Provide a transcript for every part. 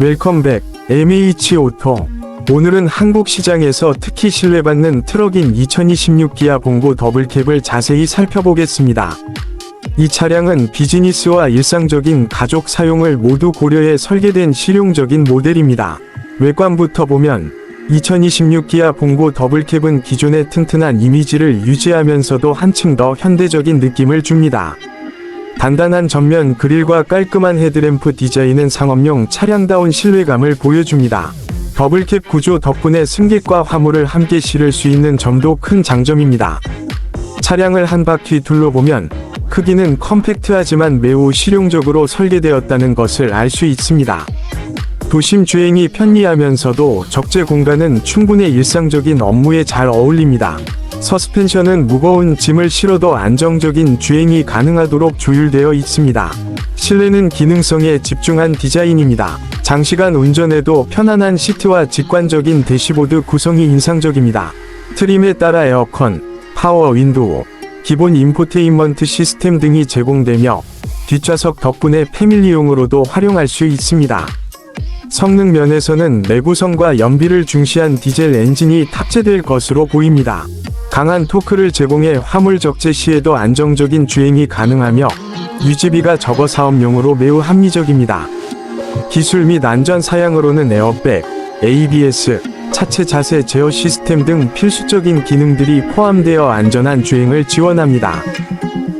웰컴백 MH 오토 오늘은 한국 시장에서 특히 신뢰받는 트럭인 2026 기아 봉고 더블캡을 자세히 살펴보겠습니다. 이 차량은 비즈니스와 일상적인 가족 사용을 모두 고려해 설계된 실용적인 모델입니다. 외관부터 보면 2026 기아 봉고 더블캡은 기존의 튼튼한 이미지를 유지하면서도 한층 더 현대적인 느낌을 줍니다. 단단한 전면 그릴과 깔끔한 헤드램프 디자인은 상업용 차량다운 신뢰감을 보여줍니다. 더블캡 구조 덕분에 승객과 화물을 함께 실을 수 있는 점도 큰 장점입니다. 차량을 한 바퀴 둘러보면 크기는 컴팩트하지만 매우 실용적으로 설계되었다는 것을 알 수 있습니다. 도심 주행이 편리하면서도 적재 공간은 충분히 일상적인 업무에 잘 어울립니다. 서스펜션은 무거운 짐을 실어도 안정적인 주행이 가능하도록 조율되어 있습니다. 실내는 기능성에 집중한 디자인입니다. 장시간 운전에도 편안한 시트와 직관적인 대시보드 구성이 인상적입니다. 트림에 따라 에어컨, 파워 윈도우, 기본 인포테인먼트 시스템 등이 제공되며 뒷좌석 덕분에 패밀리용으로도 활용할 수 있습니다. 성능 면에서는 내구성과 연비를 중시한 디젤 엔진이 탑재될 것으로 보입니다. 강한 토크를 제공해 화물 적재 시에도 안정적인 주행이 가능하며 유지비가 적어 사업용으로 매우 합리적입니다. 기술 및 안전 사양으로는 에어백, ABS, 차체 자세 제어 시스템 등 필수적인 기능들이 포함되어 안전한 주행을 지원합니다.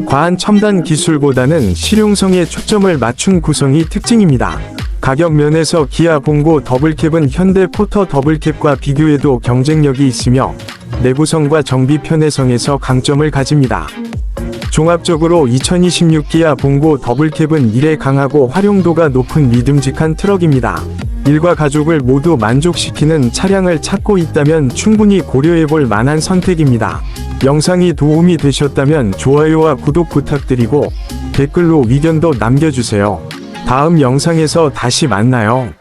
과한 첨단 기술보다는 실용성에 초점을 맞춘 구성이 특징입니다. 가격 면에서 기아 봉고 더블캡은 현대 포터 더블캡과 비교해도 경쟁력이 있으며 내구성과 정비 편의성에서 강점을 가집니다. 종합적으로 2026 기아 봉고 더블캡은 일에 강하고 활용도가 높은 믿음직한 트럭입니다. 일과 가족을 모두 만족시키는 차량을 찾고 있다면 충분히 고려해 볼 만한 선택입니다. 영상이 도움이 되셨다면 좋아요와 구독 부탁드리고 댓글로 의견도 남겨주세요. 다음 영상에서 다시 만나요.